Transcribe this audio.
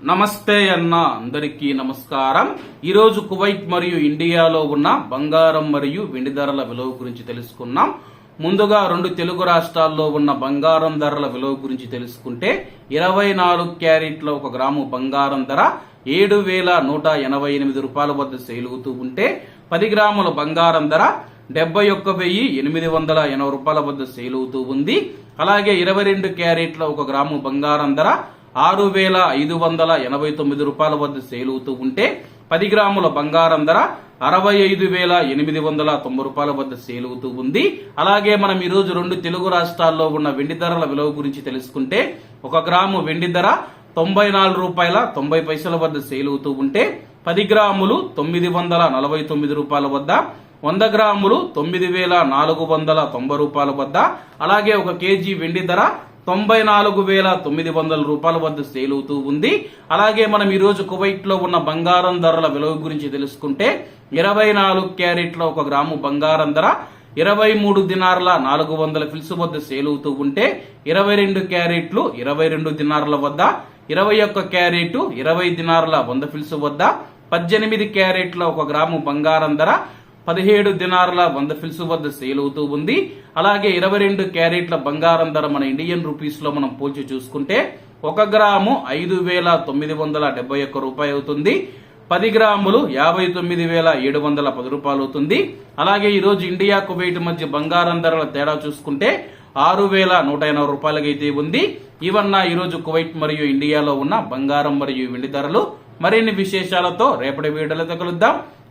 నమస్తే అన్న అందరికీ నమస్కారం. ఈరోజు కువైట్ మరియు ఇండియాలో ఉన్న బంగారం మరియు వెండి ధరల విలువ గురించి తెలుసుకున్నాం ముందుగా రెండు తెలుగు రాష్ట్రాల్లో ఉన్న బంగారం ధరల విలువ గురించి తెలుసుకుంటే ఇరవై నాలుగు క్యారెట్ల ఒక గ్రాము బంగారం ధర ఏడు వేల నూట ఎనభై ఎనిమిది రూపాయల వద్ద సేలుగుతూ ఉంటే పది గ్రాముల బంగారం ధర డెబ్బై ఒక్క వెయ్యి ఎనిమిది వందల ఎనభై రూపాయల వద్ద సేల్ అవుతూ ఉంది. అలాగే ఇరవై రెండు క్యారెట్ల ఒక గ్రాము బంగారం ధర ఆరు వేల ఐదు వందల ఎనభై తొమ్మిది రూపాయల వద్ద సేల్ అవుతూ ఉంటే పది గ్రాముల బంగారం ధర అరవై ఐదు వేల ఎనిమిది వందల తొంభై రూపాయల వద్ద సేల్ అవుతూ ఉంది. అలాగే మనం ఈ రోజు రెండు తెలుగు రాష్ట్రాల్లో ఉన్న వెండి ధరల విలువ గురించి తెలుసుకుంటే ఒక గ్రాము వెండి ధర తొంభై నాలుగు రూపాయల తొంభై పైసల వద్ద సేల్ అవుతూ ఉంటే పది గ్రాములు తొమ్మిది వందల నలభై తొమ్మిది రూపాయల వద్ద వంద గ్రాములు తొమ్మిది వేల నాలుగు వందల తొంభై రూపాయల వద్ద అలాగే ఒక కేజీ వెండి ధర తొంభై నాలుగు వేల తొమ్మిది వందల రూపాయల వద్ద సేల్ అవుతూ ఉంది. అలాగే మనం ఈరోజు కువైట్లో కువైట్లో ఉన్న బంగారం ధరల విలువ గురించి తెలుసుకుంటే ఇరవై నాలుగు క్యారెట్ల ఒక గ్రాము బంగారం ధర ఇరవై మూడు దినార్ల నాలుగు వందల ఫిల్స్ వద్ద సేల్ అవుతూ ఉంటే ఇరవై రెండు క్యారెట్లు ఇరవై రెండు దినార్ల వద్ద ఇరవై ఒక్క క్యారెట్ ఇరవై దినార్ల వంద ఫిల్స్ వద్ద పద్దెనిమిది క్యారెట్ల ఒక గ్రాము బంగారం ధర పదిహేడు దినారుల వంద ఫిల్స్ వద్ద సేల్ అవుతూ ఉంది. అలాగే ఇరవై రెండు క్యారెట్ల బంగారం ధర మన ఇండియన్ రూపీస్లో మనం పోల్చి చూసుకుంటే ఒక గ్రాము ఐదు వేల తొమ్మిది వందల డెబ్బై ఒక్క రూపాయి అవుతుంది. పది గ్రాములు యాభై తొమ్మిది వేల ఏడు వందల పది రూపాయలు అవుతుంది. అలాగే ఈ రోజు ఇండియా కువైట్ మధ్య బంగారం ధరల తేడా చూసుకుంటే ఆరు వేల నూట ఎనభై రూపాయలకైతే ఉంది. ఈవన్న ఈ రోజు కువైట్ మరియు ఇండియాలో ఉన్న బంగారం మరియు వెండి ధరలు. మరిన్ని విశేషాలతో రేపటి వీడియోలతో కలుద్దాం.